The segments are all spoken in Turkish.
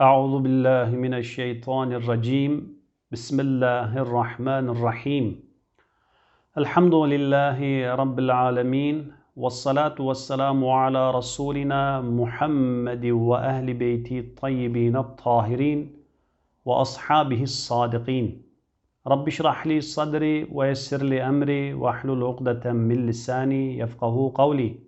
أعوذ بالله من الشيطان الرجيم. بسم الله الرحمن الرحيم. الحمد لله رب العالمين والصلاة والسلام على رسولنا محمد وأهل بيته الطيبين الطاهرين وأصحابه الصادقين. رب اشرح لي صدري ويسر لي أمري واحلل عقدة من لساني يفقه قولي.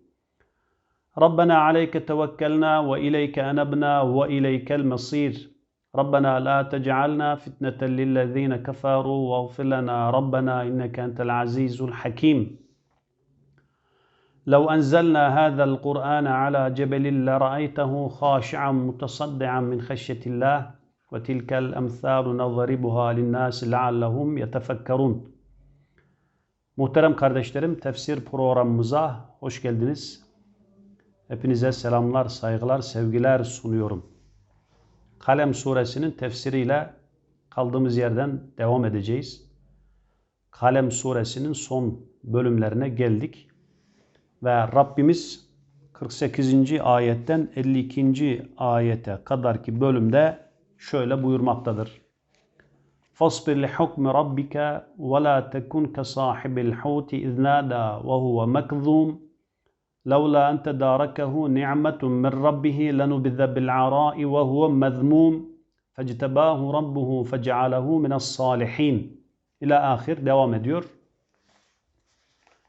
ربنا عليك توكلنا وإليك أنبنا وإليك المصير. ربنا لا تجعلنا فتنة للذين كفروا واغفر لنا. ربنا إنك أنت العزيز الحكيم. لو أنزلنا هذا القرآن على جبل لرأيته خاشعا متصدعا من خشية الله وتلك الأمثال نضربها للناس لعلهم يتفكرون. Muhterem kardeşlerim, tefsir programımıza hoş geldiniz. Hepinize selamlar, saygılar, sevgiler sunuyorum. Kalem suresinin tefsiriyle kaldığımız yerden devam edeceğiz. Kalem suresinin son bölümlerine geldik. Ve Rabbimiz 48. ayetten 52. ayete kadarki bölümde şöyle buyurmaktadır. فاصبر لحكم ربك ولا تكن كصاحب الحوت إذ نادى وهو مكظوم لولا أن تداركه نعمة من ربه لنبذ بالعراء وهو مذموم فاجتباه ربه فجعله من الصالحين İlâ ahir devam ediyor.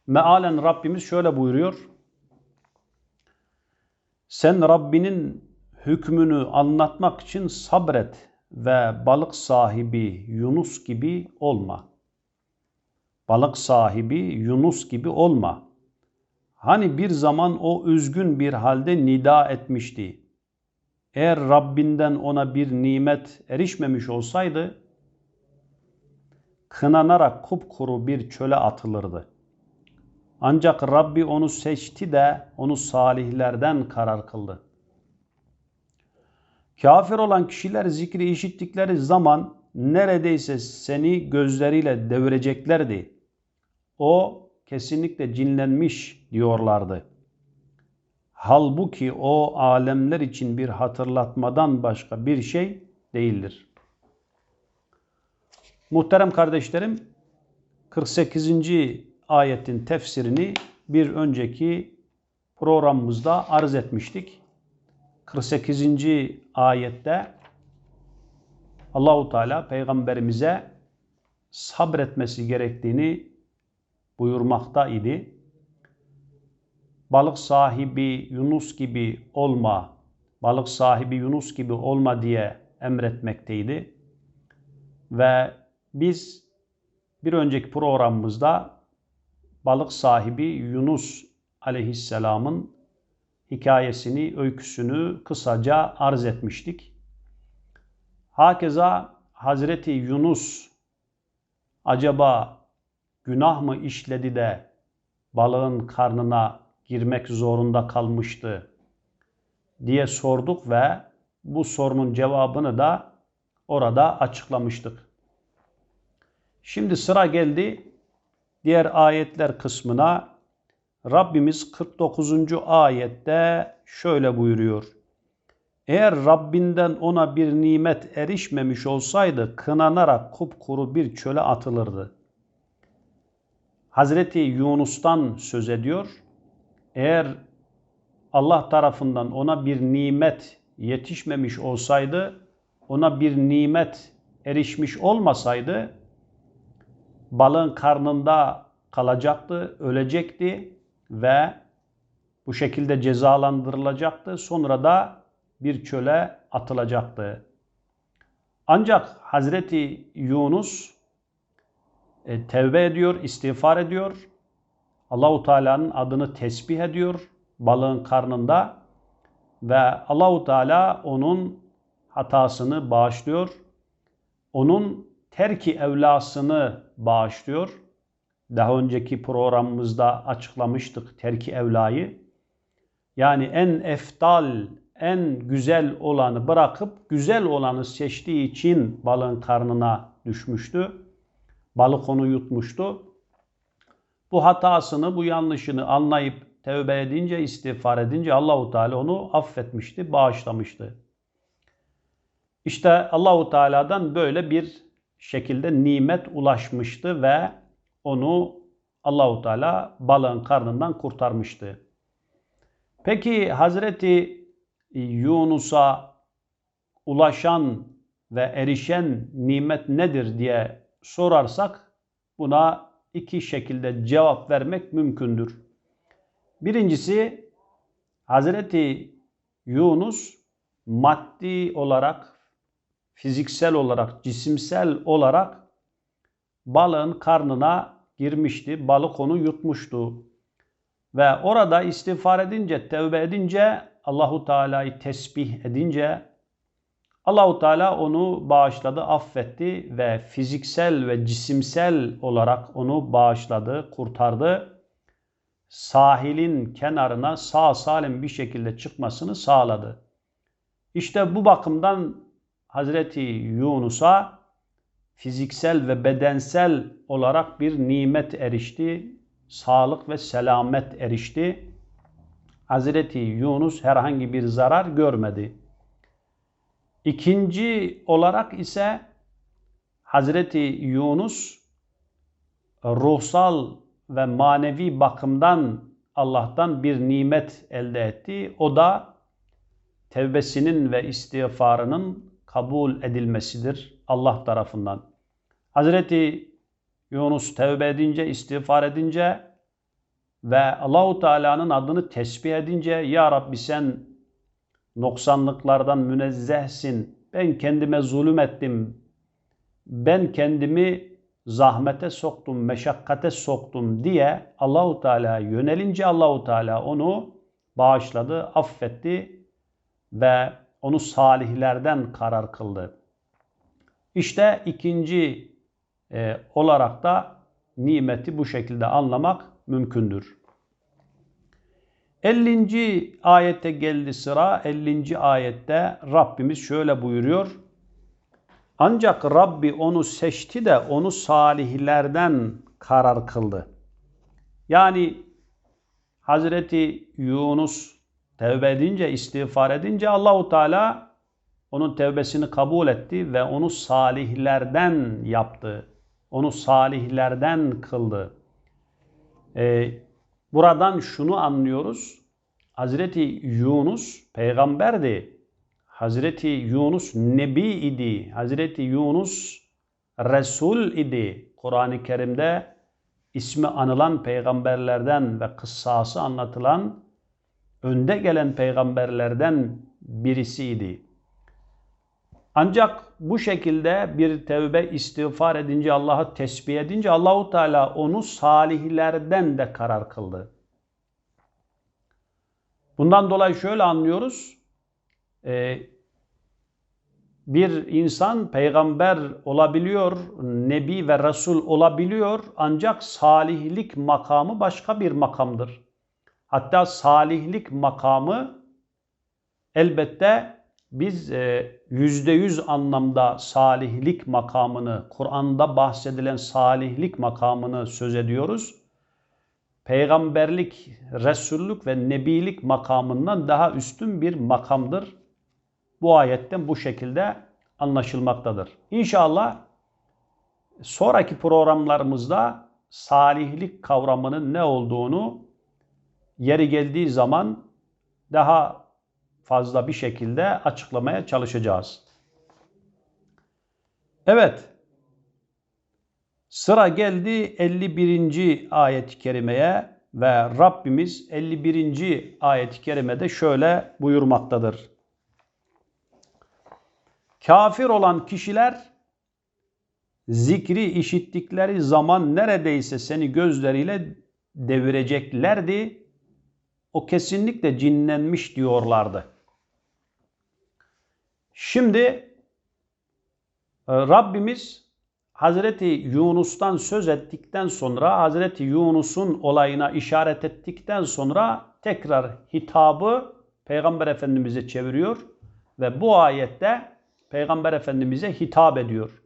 Mealen Rabbimiz şöyle buyuruyor. Sen Rabbinin hükmünü anlatmak için sabret ve balık sahibi Yunus gibi olma. Balık sahibi Yunus gibi olma. Hani bir zaman o üzgün bir halde nida etmişti. Eğer Rabbinden ona bir nimet erişmemiş olsaydı, kınanarak kupkuru bir çöle atılırdı. Ancak Rabbi onu seçti de onu salihlerden karar kıldı. Kafir olan kişiler zikri işittikleri zaman neredeyse seni gözleriyle devireceklerdi. O kesinlikle cinlenmiş diyorlardı. Halbuki o alemler için bir hatırlatmadan başka bir şey değildir. Muhterem kardeşlerim, 48. ayetin tefsirini bir önceki programımızda arz etmiştik. 48. ayette Allahu Teala peygamberimize sabretmesi gerektiğini buyurmakta idi. Balık sahibi Yunus gibi olma, balık sahibi Yunus gibi olma diye emretmekteydi. Ve biz bir önceki programımızda balık sahibi Yunus aleyhisselamın hikayesini, öyküsünü kısaca arz etmiştik. Hakeza Hazreti Yunus acaba günah mı işledi de balığın karnına girmek zorunda kalmıştı diye sorduk ve bu sorunun cevabını da orada açıklamıştık. Şimdi sıra geldi diğer ayetler kısmına. Rabbimiz 49. ayette şöyle buyuruyor. Eğer Rabbinden ona bir nimet erişmemiş olsaydı kınanarak kupkuru bir çöle atılırdı. Hazreti Yunus'tan söz ediyor. Eğer Allah tarafından ona bir nimet yetişmemiş olsaydı, ona bir nimet erişmiş olmasaydı, balığın karnında kalacaktı, ölecekti ve bu şekilde cezalandırılacaktı. Sonra da bir çöle atılacaktı. Ancak Hazreti Yunus e, tevbe ediyor, istiğfar ediyor. Allahu Teala'nın adını tesbih ediyor balığın karnında ve Allahu Teala onun hatasını bağışlıyor. Onun terki evlasını bağışlıyor. Daha önceki programımızda açıklamıştık terki evlayı. Yani en eftal, en güzel olanı bırakıp güzel olanı seçtiği için balığın karnına düşmüştü. Balık onu yutmuştu. Bu hatasını, bu yanlışını anlayıp tevbe edince, istiğfar edince Allahu Teala onu affetmişti, bağışlamıştı. İşte Allahu Teala'dan böyle bir şekilde nimet ulaşmıştı ve onu Allahu Teala balığın karnından kurtarmıştı. Peki Hazreti Yunus'a ulaşan ve erişen nimet nedir diye sorarsak buna iki şekilde cevap vermek mümkündür. Birincisi Hazreti Yunus maddi olarak, fiziksel olarak, cisimsel olarak balığın karnına girmişti. Balık onu yutmuştu. Ve orada istiğfar edince, tevbe edince, Allahu Teala'yı tesbih edince Allahu Teala onu bağışladı, affetti ve fiziksel ve cisimsel olarak onu bağışladı, kurtardı. Sahilin kenarına sağ salim bir şekilde çıkmasını sağladı. İşte bu bakımdan Hazreti Yunus'a fiziksel ve bedensel olarak bir nimet erişti, sağlık ve selamet erişti. Hazreti Yunus herhangi bir zarar görmedi. İkinci olarak ise Hazreti Yunus ruhsal ve manevi bakımdan Allah'tan bir nimet elde etti. O da tevbesinin ve istiğfarının kabul edilmesidir Allah tarafından. Hazreti Yunus tevbe edince, istiğfar edince ve Allahu Teala'nın adını tesbih edince ya Rabbi sen noksanlıklardan münezzehsin. Ben kendime zulüm ettim. Ben kendimi zahmete soktum, meşakkate soktum diye Allahu Teala yönelince Allahu Teala onu bağışladı, affetti ve onu salihlerden karar kıldı. İşte ikinci e, olarak da nimeti bu şekilde anlamak mümkündür. 50. ayette geldi sıra. 50. ayette Rabbimiz şöyle buyuruyor. Ancak Rabbi onu seçti de onu salihlerden karar kıldı. Yani Hazreti Yunus tevbe edince, istiğfar edince Allahu Teala onun tevbesini kabul etti ve onu salihlerden yaptı. Onu salihlerden kıldı. Ee, buradan şunu anlıyoruz. Hazreti Yunus peygamberdi. Hazreti Yunus nebi idi. Hazreti Yunus Resul idi. Kur'an-ı Kerim'de ismi anılan peygamberlerden ve kıssası anlatılan önde gelen peygamberlerden birisiydi. Ancak bu şekilde bir tevbe istiğfar edince Allah'a tesbih edince Allahu Teala onu salihlerden de karar kıldı. Bundan dolayı şöyle anlıyoruz. Ee, bir insan peygamber olabiliyor, nebi ve resul olabiliyor ancak salihlik makamı başka bir makamdır. Hatta salihlik makamı elbette biz e, yüzde yüz anlamda salihlik makamını, Kur'an'da bahsedilen salihlik makamını söz ediyoruz. Peygamberlik, Resullük ve Nebilik makamından daha üstün bir makamdır. Bu ayetten bu şekilde anlaşılmaktadır. İnşallah sonraki programlarımızda salihlik kavramının ne olduğunu yeri geldiği zaman daha fazla bir şekilde açıklamaya çalışacağız. Evet. Sıra geldi 51. ayet-i kerimeye ve Rabbimiz 51. ayet-i kerimede şöyle buyurmaktadır. Kafir olan kişiler zikri işittikleri zaman neredeyse seni gözleriyle devireceklerdi. O kesinlikle cinlenmiş diyorlardı. Şimdi e, Rabbimiz Hazreti Yunus'tan söz ettikten sonra Hazreti Yunus'un olayına işaret ettikten sonra tekrar hitabı Peygamber Efendimiz'e çeviriyor ve bu ayette Peygamber Efendimiz'e hitap ediyor.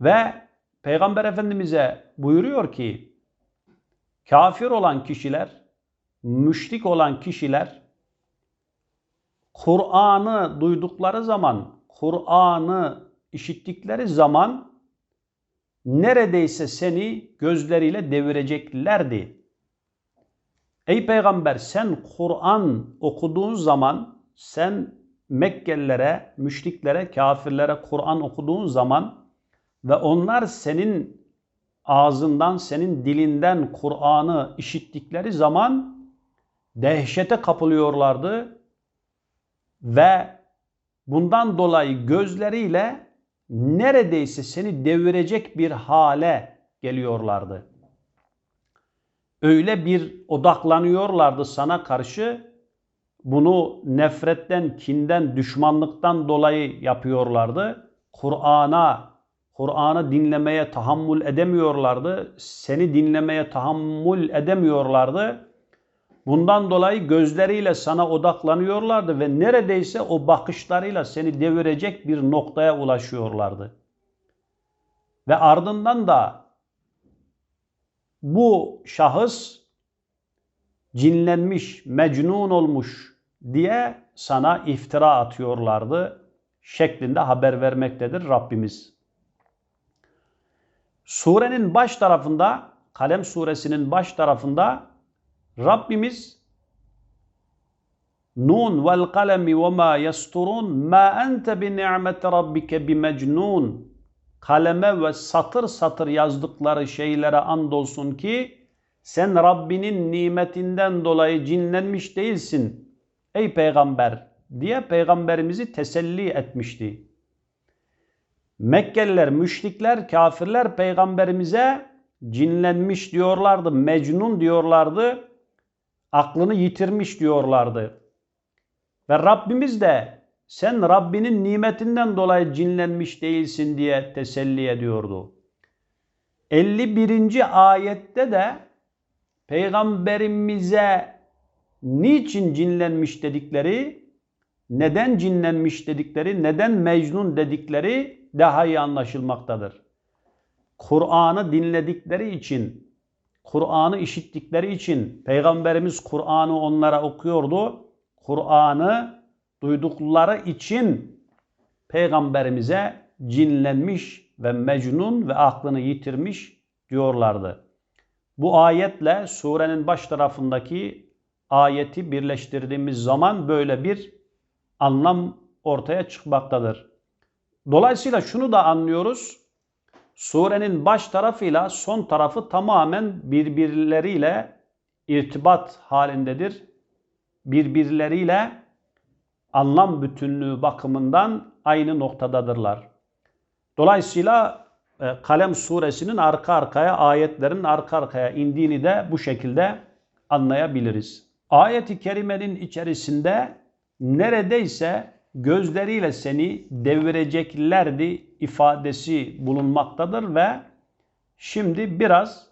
Ve Peygamber Efendimiz'e buyuruyor ki kafir olan kişiler, müşrik olan kişiler Kur'an'ı duydukları zaman, Kur'an'ı işittikleri zaman neredeyse seni gözleriyle devireceklerdi. Ey peygamber sen Kur'an okuduğun zaman sen Mekkelilere, müşriklere, kafirlere Kur'an okuduğun zaman ve onlar senin ağzından, senin dilinden Kur'an'ı işittikleri zaman dehşete kapılıyorlardı ve bundan dolayı gözleriyle neredeyse seni devirecek bir hale geliyorlardı. Öyle bir odaklanıyorlardı sana karşı. Bunu nefretten, kinden, düşmanlıktan dolayı yapıyorlardı. Kur'an'a, Kur'an'ı dinlemeye tahammül edemiyorlardı. Seni dinlemeye tahammül edemiyorlardı. Bundan dolayı gözleriyle sana odaklanıyorlardı ve neredeyse o bakışlarıyla seni devirecek bir noktaya ulaşıyorlardı. Ve ardından da bu şahıs cinlenmiş, mecnun olmuş diye sana iftira atıyorlardı şeklinde haber vermektedir Rabbimiz. Surenin baş tarafında, Kalem suresinin baş tarafında Rabbimiz Nun vel kalemi ve ma yasturun ma ente bi ni'meti rabbike bi mecnun kaleme ve satır satır yazdıkları şeylere andolsun ki sen Rabbinin nimetinden dolayı cinlenmiş değilsin ey peygamber diye peygamberimizi teselli etmişti. Mekkeliler, müşrikler, kafirler peygamberimize cinlenmiş diyorlardı, mecnun diyorlardı, aklını yitirmiş diyorlardı. Ve Rabbimiz de sen Rabbinin nimetinden dolayı cinlenmiş değilsin diye teselli ediyordu. 51. ayette de peygamberimize niçin cinlenmiş dedikleri, neden cinlenmiş dedikleri, neden mecnun dedikleri daha iyi anlaşılmaktadır. Kur'an'ı dinledikleri için, Kur'an'ı işittikleri için Peygamberimiz Kur'an'ı onlara okuyordu. Kur'an'ı duydukları için Peygamberimize cinlenmiş ve mecnun ve aklını yitirmiş diyorlardı. Bu ayetle surenin baş tarafındaki ayeti birleştirdiğimiz zaman böyle bir anlam ortaya çıkmaktadır. Dolayısıyla şunu da anlıyoruz. Surenin baş tarafıyla son tarafı tamamen birbirleriyle irtibat halindedir. Birbirleriyle anlam bütünlüğü bakımından aynı noktadadırlar. Dolayısıyla e, Kalem suresinin arka arkaya ayetlerin arka arkaya indiğini de bu şekilde anlayabiliriz. Ayet-i kerimenin içerisinde neredeyse gözleriyle seni devireceklerdi ifadesi bulunmaktadır ve şimdi biraz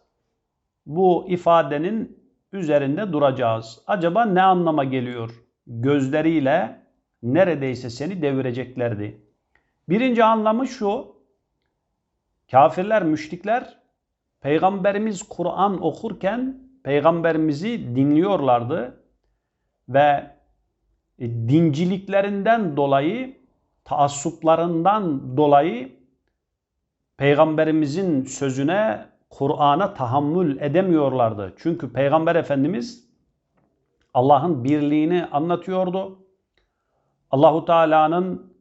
bu ifadenin üzerinde duracağız. Acaba ne anlama geliyor? Gözleriyle neredeyse seni devireceklerdi. Birinci anlamı şu. Kafirler, müşrikler Peygamberimiz Kur'an okurken Peygamberimizi dinliyorlardı ve dinciliklerinden dolayı, taassuplarından dolayı Peygamberimizin sözüne, Kur'an'a tahammül edemiyorlardı. Çünkü Peygamber Efendimiz Allah'ın birliğini anlatıyordu. Allahu Teala'nın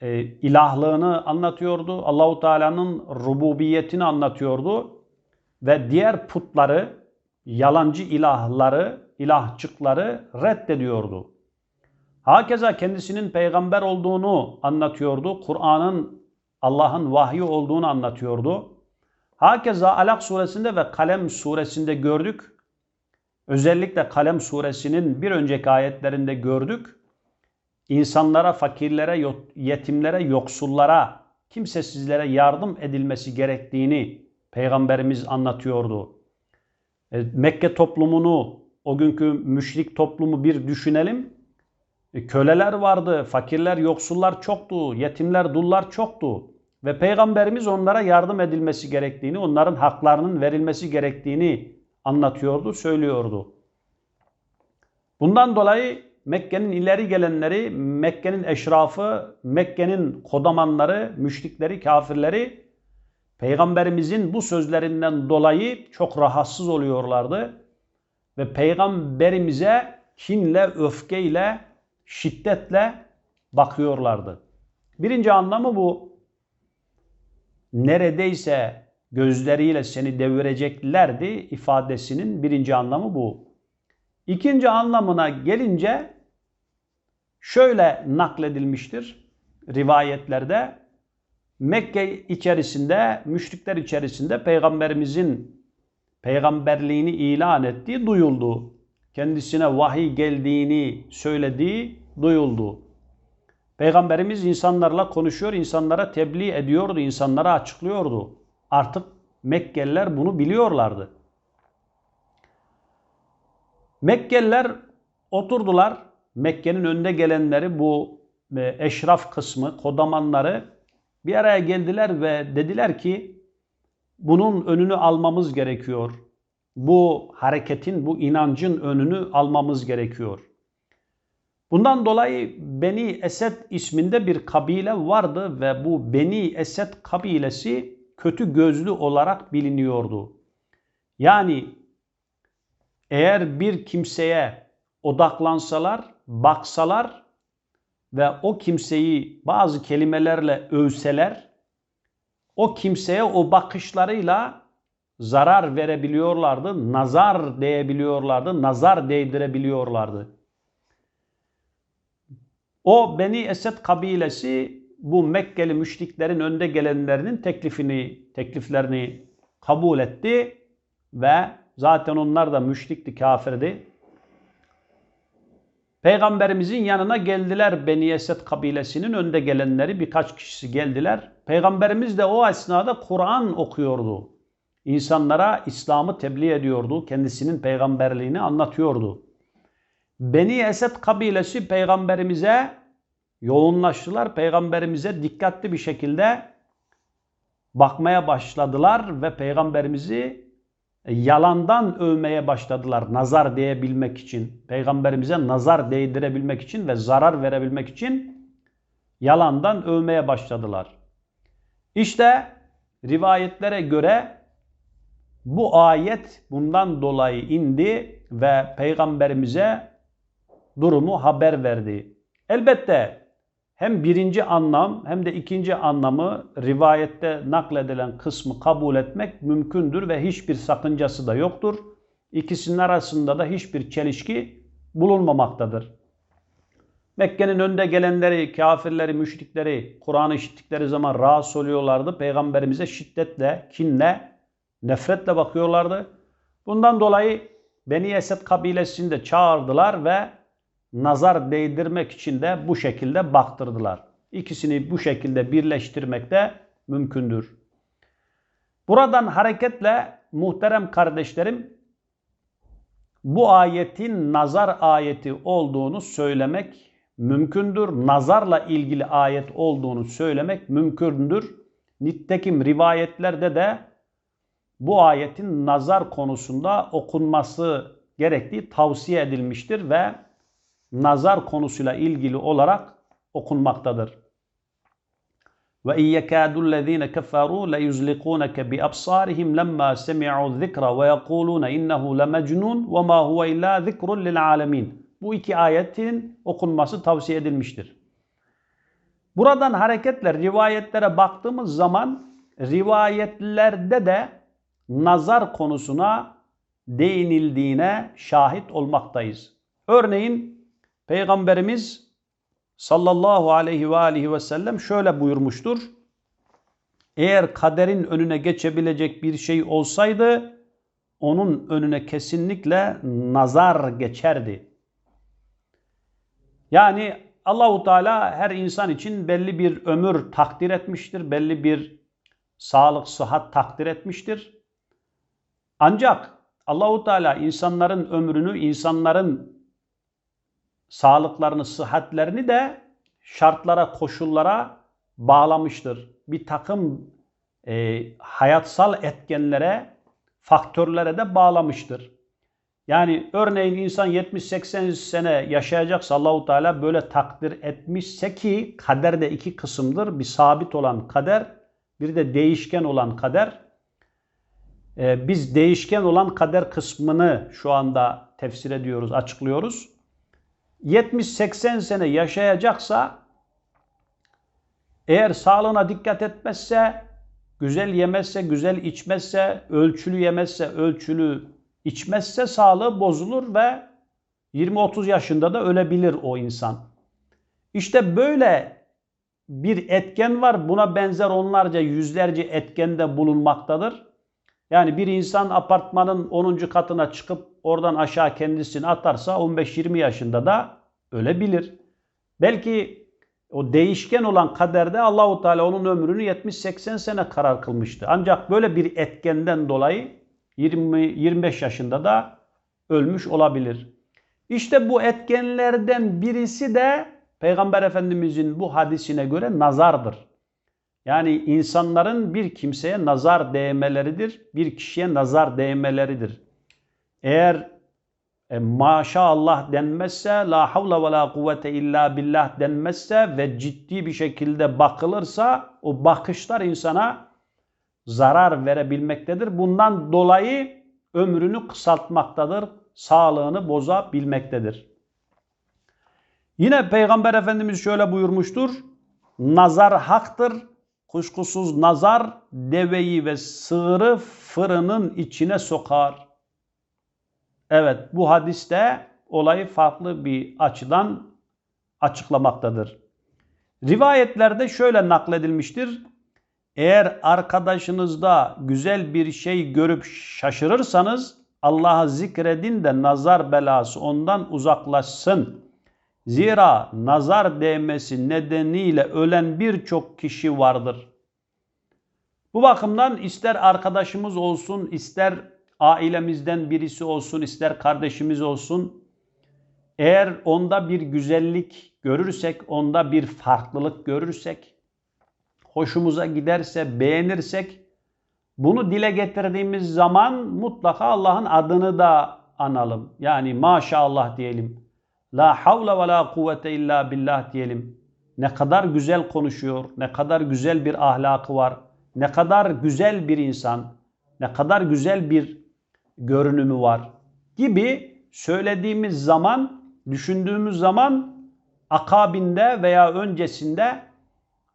e, ilahlığını anlatıyordu. Allahu Teala'nın rububiyetini anlatıyordu ve diğer putları, yalancı ilahları, ilahçıkları reddediyordu. Hakeza kendisinin peygamber olduğunu anlatıyordu. Kur'an'ın Allah'ın vahyi olduğunu anlatıyordu. Hakeza Alak suresinde ve Kalem suresinde gördük. Özellikle Kalem suresinin bir önceki ayetlerinde gördük insanlara, fakirlere, yetimlere, yoksullara, kimsesizlere yardım edilmesi gerektiğini Peygamberimiz anlatıyordu. E, Mekke toplumunu, o günkü müşrik toplumu bir düşünelim. E, köleler vardı, fakirler, yoksullar çoktu, yetimler, dullar çoktu. Ve Peygamberimiz onlara yardım edilmesi gerektiğini, onların haklarının verilmesi gerektiğini anlatıyordu, söylüyordu. Bundan dolayı Mekke'nin ileri gelenleri, Mekke'nin eşrafı, Mekke'nin kodamanları, müşrikleri, kafirleri Peygamberimizin bu sözlerinden dolayı çok rahatsız oluyorlardı. Ve Peygamberimize kinle, öfkeyle, şiddetle bakıyorlardı. Birinci anlamı bu. Neredeyse gözleriyle seni devireceklerdi ifadesinin birinci anlamı bu. İkinci anlamına gelince şöyle nakledilmiştir rivayetlerde. Mekke içerisinde, müşrikler içerisinde peygamberimizin peygamberliğini ilan ettiği duyuldu. Kendisine vahiy geldiğini söylediği duyuldu. Peygamberimiz insanlarla konuşuyor, insanlara tebliğ ediyordu, insanlara açıklıyordu. Artık Mekkeliler bunu biliyorlardı. Mekkeliler oturdular. Mekke'nin önde gelenleri bu e, eşraf kısmı, kodamanları bir araya geldiler ve dediler ki bunun önünü almamız gerekiyor. Bu hareketin, bu inancın önünü almamız gerekiyor. Bundan dolayı Beni Esed isminde bir kabile vardı ve bu Beni Esed kabilesi kötü gözlü olarak biliniyordu. Yani eğer bir kimseye odaklansalar, baksalar ve o kimseyi bazı kelimelerle övseler, o kimseye o bakışlarıyla zarar verebiliyorlardı, nazar diyebiliyorlardı, nazar değdirebiliyorlardı. O Beni Esed kabilesi bu Mekkeli müşriklerin önde gelenlerinin teklifini, tekliflerini kabul etti ve zaten onlar da müşrikti, kafirdi. Peygamberimizin yanına geldiler Beni Esed kabilesinin önde gelenleri birkaç kişisi geldiler. Peygamberimiz de o esnada Kur'an okuyordu. İnsanlara İslam'ı tebliğ ediyordu. Kendisinin peygamberliğini anlatıyordu. Beni Esed kabilesi peygamberimize yoğunlaştılar. Peygamberimize dikkatli bir şekilde bakmaya başladılar ve peygamberimizi yalandan övmeye başladılar nazar diyebilmek için. Peygamberimize nazar değdirebilmek için ve zarar verebilmek için yalandan övmeye başladılar. İşte rivayetlere göre bu ayet bundan dolayı indi ve peygamberimize durumu haber verdi. Elbette hem birinci anlam hem de ikinci anlamı rivayette nakledilen kısmı kabul etmek mümkündür ve hiçbir sakıncası da yoktur. İkisinin arasında da hiçbir çelişki bulunmamaktadır. Mekke'nin önde gelenleri, kafirleri, müşrikleri Kur'an'ı işittikleri zaman rahatsız oluyorlardı. Peygamberimize şiddetle, kinle, nefretle bakıyorlardı. Bundan dolayı Beni Esed kabilesini de çağırdılar ve nazar değdirmek için de bu şekilde baktırdılar. İkisini bu şekilde birleştirmek de mümkündür. Buradan hareketle muhterem kardeşlerim bu ayetin nazar ayeti olduğunu söylemek mümkündür. Nazarla ilgili ayet olduğunu söylemek mümkündür. Nitekim rivayetlerde de bu ayetin nazar konusunda okunması gerektiği tavsiye edilmiştir ve nazar konusuyla ilgili olarak okunmaktadır. Ve iyyekâdullezîne keferû le yuzliqûneke bi absârihim lemmâ semi'û zikra ve yekûlûne innehu lemecnûn ve mâ huve illâ zikrun lil âlemîn. Bu iki ayetin okunması tavsiye edilmiştir. Buradan hareketle rivayetlere baktığımız zaman rivayetlerde de nazar konusuna değinildiğine şahit olmaktayız. Örneğin Peygamberimiz sallallahu aleyhi ve aleyhi ve sellem şöyle buyurmuştur. Eğer kaderin önüne geçebilecek bir şey olsaydı onun önüne kesinlikle nazar geçerdi. Yani Allahu Teala her insan için belli bir ömür takdir etmiştir, belli bir sağlık, sıhhat takdir etmiştir. Ancak Allahu Teala insanların ömrünü, insanların sağlıklarını, sıhhatlerini de şartlara, koşullara bağlamıştır. Bir takım e, hayatsal etkenlere, faktörlere de bağlamıştır. Yani örneğin insan 70-80 sene yaşayacaksa Allahu Teala böyle takdir etmişse ki kader de iki kısımdır. Bir sabit olan kader, bir de değişken olan kader. Ee, biz değişken olan kader kısmını şu anda tefsir ediyoruz, açıklıyoruz. 70-80 sene yaşayacaksa eğer sağlığına dikkat etmezse, güzel yemezse, güzel içmezse, ölçülü yemezse, ölçülü içmezse sağlığı bozulur ve 20-30 yaşında da ölebilir o insan. İşte böyle bir etken var. Buna benzer onlarca yüzlerce etken de bulunmaktadır. Yani bir insan apartmanın 10. katına çıkıp oradan aşağı kendisini atarsa 15-20 yaşında da ölebilir. Belki o değişken olan kaderde Allahu Teala onun ömrünü 70-80 sene karar kılmıştı. Ancak böyle bir etkenden dolayı 20-25 yaşında da ölmüş olabilir. İşte bu etkenlerden birisi de Peygamber Efendimizin bu hadisine göre nazardır. Yani insanların bir kimseye nazar değmeleridir, bir kişiye nazar değmeleridir. Eğer e, maşallah denmezse, la havle ve la kuvvete illa billah denmezse ve ciddi bir şekilde bakılırsa o bakışlar insana zarar verebilmektedir. Bundan dolayı ömrünü kısaltmaktadır, sağlığını bozabilmektedir. Yine Peygamber Efendimiz şöyle buyurmuştur. Nazar haktır. Kuşkusuz nazar deveyi ve sığırı fırının içine sokar. Evet bu hadiste olayı farklı bir açıdan açıklamaktadır. Rivayetlerde şöyle nakledilmiştir. Eğer arkadaşınızda güzel bir şey görüp şaşırırsanız Allah'ı zikredin de nazar belası ondan uzaklaşsın. Zira nazar değmesi nedeniyle ölen birçok kişi vardır. Bu bakımdan ister arkadaşımız olsun, ister ailemizden birisi olsun, ister kardeşimiz olsun, eğer onda bir güzellik görürsek, onda bir farklılık görürsek, hoşumuza giderse, beğenirsek bunu dile getirdiğimiz zaman mutlaka Allah'ın adını da analım. Yani maşallah diyelim. La havle ve la kuvvete illa billah diyelim. Ne kadar güzel konuşuyor, ne kadar güzel bir ahlakı var, ne kadar güzel bir insan, ne kadar güzel bir görünümü var gibi söylediğimiz zaman, düşündüğümüz zaman akabinde veya öncesinde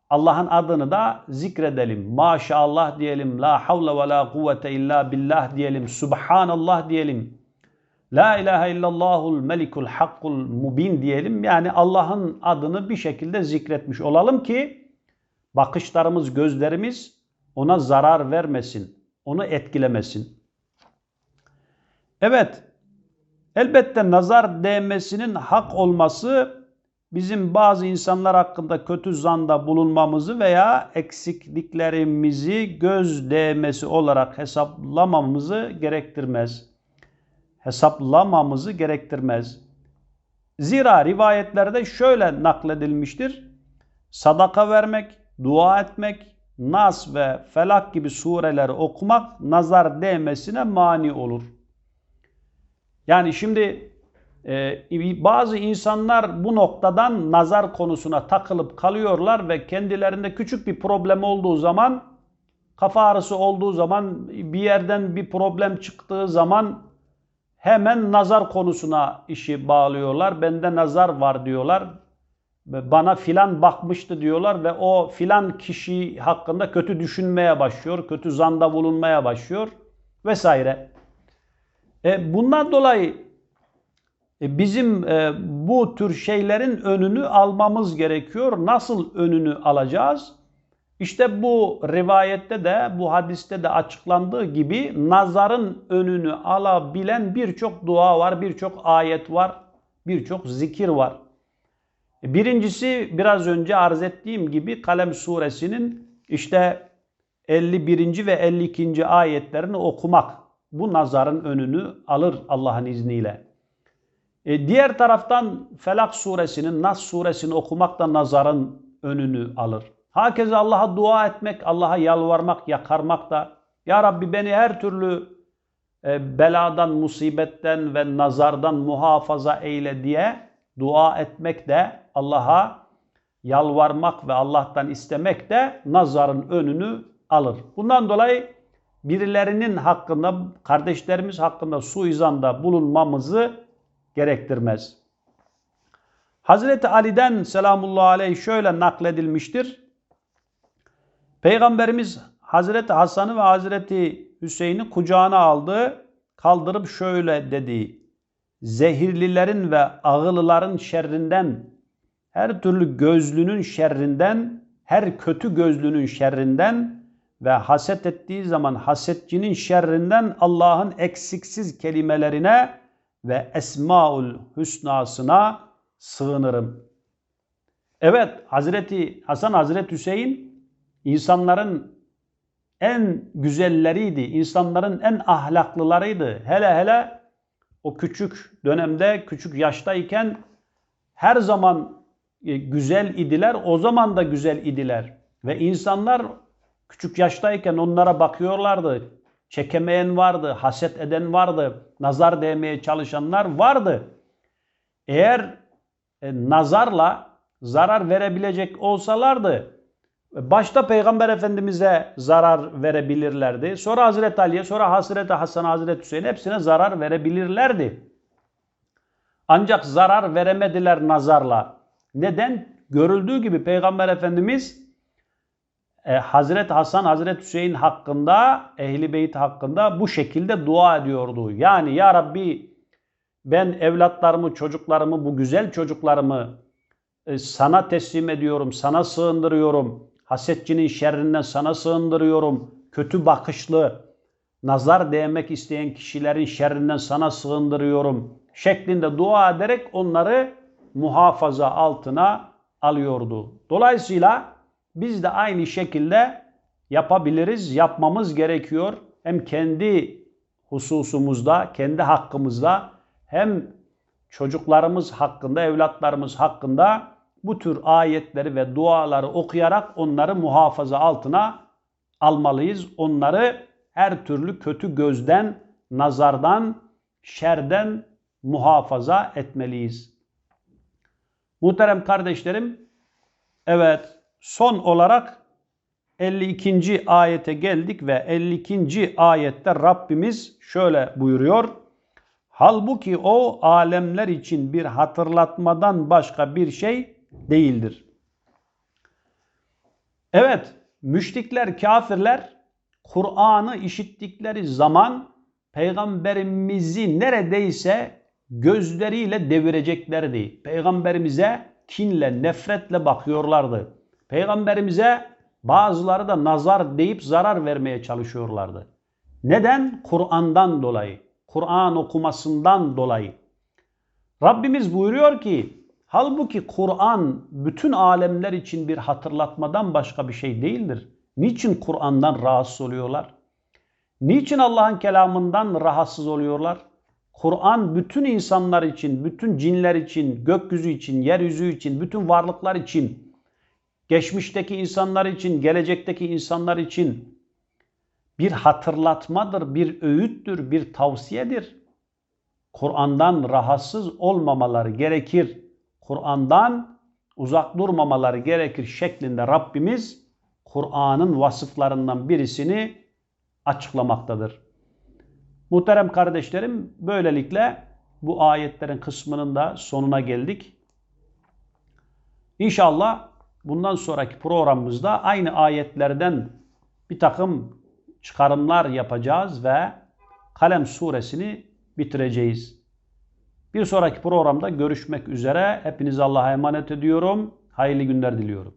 Allah'ın adını da zikredelim. Maşallah diyelim. La havle ve la kuvvete illa billah diyelim. Subhanallah diyelim. La ilahe illallahul melikul hakkul mubin diyelim. Yani Allah'ın adını bir şekilde zikretmiş olalım ki bakışlarımız, gözlerimiz ona zarar vermesin. Onu etkilemesin. Evet, elbette nazar değmesinin hak olması bizim bazı insanlar hakkında kötü zanda bulunmamızı veya eksikliklerimizi göz değmesi olarak hesaplamamızı gerektirmez. Hesaplamamızı gerektirmez. Zira rivayetlerde şöyle nakledilmiştir. Sadaka vermek, dua etmek, Nas ve Felak gibi sureleri okumak nazar değmesine mani olur. Yani şimdi ee, bazı insanlar bu noktadan nazar konusuna takılıp kalıyorlar ve kendilerinde küçük bir problem olduğu zaman, kafa ağrısı olduğu zaman, bir yerden bir problem çıktığı zaman hemen nazar konusuna işi bağlıyorlar. Bende nazar var diyorlar. Bana filan bakmıştı diyorlar ve o filan kişi hakkında kötü düşünmeye başlıyor, kötü zanda bulunmaya başlıyor vesaire. E bundan dolayı e, bizim e, bu tür şeylerin önünü almamız gerekiyor. Nasıl önünü alacağız? İşte bu rivayette de bu hadiste de açıklandığı gibi nazarın önünü alabilen birçok dua var, birçok ayet var, birçok zikir var. Birincisi biraz önce arz ettiğim gibi Kalem suresinin işte 51. ve 52. ayetlerini okumak bu nazarın önünü alır Allah'ın izniyle. E, diğer taraftan Felak suresinin, Nas suresini okumak da nazarın önünü alır. Hakeza Allah'a dua etmek, Allah'a yalvarmak, yakarmak da Ya Rabbi beni her türlü e, beladan, musibetten ve nazardan muhafaza eyle diye dua etmek de Allah'a yalvarmak ve Allah'tan istemek de nazarın önünü alır. Bundan dolayı birilerinin hakkında, kardeşlerimiz hakkında suizanda bulunmamızı gerektirmez. Hazreti Ali'den selamullahi aleyh şöyle nakledilmiştir. Peygamberimiz Hazreti Hasan'ı ve Hazreti Hüseyin'i kucağına aldı, kaldırıp şöyle dedi. Zehirlilerin ve ağılıların şerrinden, her türlü gözlünün şerrinden, her kötü gözlünün şerrinden ve haset ettiği zaman hasetçinin şerrinden Allah'ın eksiksiz kelimelerine ve Esmaül Hüsna'sına sığınırım. Evet Hazreti Hasan Hazreti Hüseyin insanların en güzelleriydi, insanların en ahlaklılarıydı. Hele hele o küçük dönemde, küçük yaştayken her zaman e, güzel idiler, o zaman da güzel idiler. Ve insanlar küçük yaştayken onlara bakıyorlardı. Çekemeyen vardı, haset eden vardı, nazar değmeye çalışanlar vardı. Eğer e, nazarla zarar verebilecek olsalardı başta Peygamber Efendimiz'e zarar verebilirlerdi. Sonra Hazreti Ali'ye, sonra Hazreti Hasan, Hazreti Hüseyin hepsine zarar verebilirlerdi. Ancak zarar veremediler nazarla. Neden? Görüldüğü gibi Peygamber Efendimiz e, Hazreti Hasan, Hazreti Hüseyin hakkında, Ehli Beyt hakkında bu şekilde dua ediyordu. Yani Ya Rabbi ben evlatlarımı, çocuklarımı, bu güzel çocuklarımı e, sana teslim ediyorum, sana sığındırıyorum. Hasetçinin şerrinden sana sığındırıyorum. Kötü bakışlı, nazar değmek isteyen kişilerin şerrinden sana sığındırıyorum. Şeklinde dua ederek onları muhafaza altına alıyordu. Dolayısıyla biz de aynı şekilde yapabiliriz, yapmamız gerekiyor. Hem kendi hususumuzda, kendi hakkımızda hem çocuklarımız hakkında, evlatlarımız hakkında bu tür ayetleri ve duaları okuyarak onları muhafaza altına almalıyız. Onları her türlü kötü gözden, nazardan, şerden muhafaza etmeliyiz. Muhterem kardeşlerim, evet son olarak 52. ayete geldik ve 52. ayette Rabbimiz şöyle buyuruyor. Halbuki o alemler için bir hatırlatmadan başka bir şey değildir. Evet, müşrikler, kafirler Kur'an'ı işittikleri zaman peygamberimizi neredeyse gözleriyle devireceklerdi. Peygamberimize kinle, nefretle bakıyorlardı. Peygamberimize bazıları da nazar deyip zarar vermeye çalışıyorlardı. Neden? Kur'an'dan dolayı. Kur'an okumasından dolayı. Rabbimiz buyuruyor ki halbuki Kur'an bütün alemler için bir hatırlatmadan başka bir şey değildir. Niçin Kur'an'dan rahatsız oluyorlar? Niçin Allah'ın kelamından rahatsız oluyorlar? Kur'an bütün insanlar için, bütün cinler için, gökyüzü için, yeryüzü için, bütün varlıklar için, geçmişteki insanlar için, gelecekteki insanlar için bir hatırlatmadır, bir öğüttür, bir tavsiyedir. Kur'an'dan rahatsız olmamaları gerekir. Kur'an'dan uzak durmamaları gerekir şeklinde Rabbimiz Kur'an'ın vasıflarından birisini açıklamaktadır. Muhterem kardeşlerim böylelikle bu ayetlerin kısmının da sonuna geldik. İnşallah bundan sonraki programımızda aynı ayetlerden bir takım çıkarımlar yapacağız ve Kalem suresini bitireceğiz. Bir sonraki programda görüşmek üzere. Hepinizi Allah'a emanet ediyorum. Hayırlı günler diliyorum.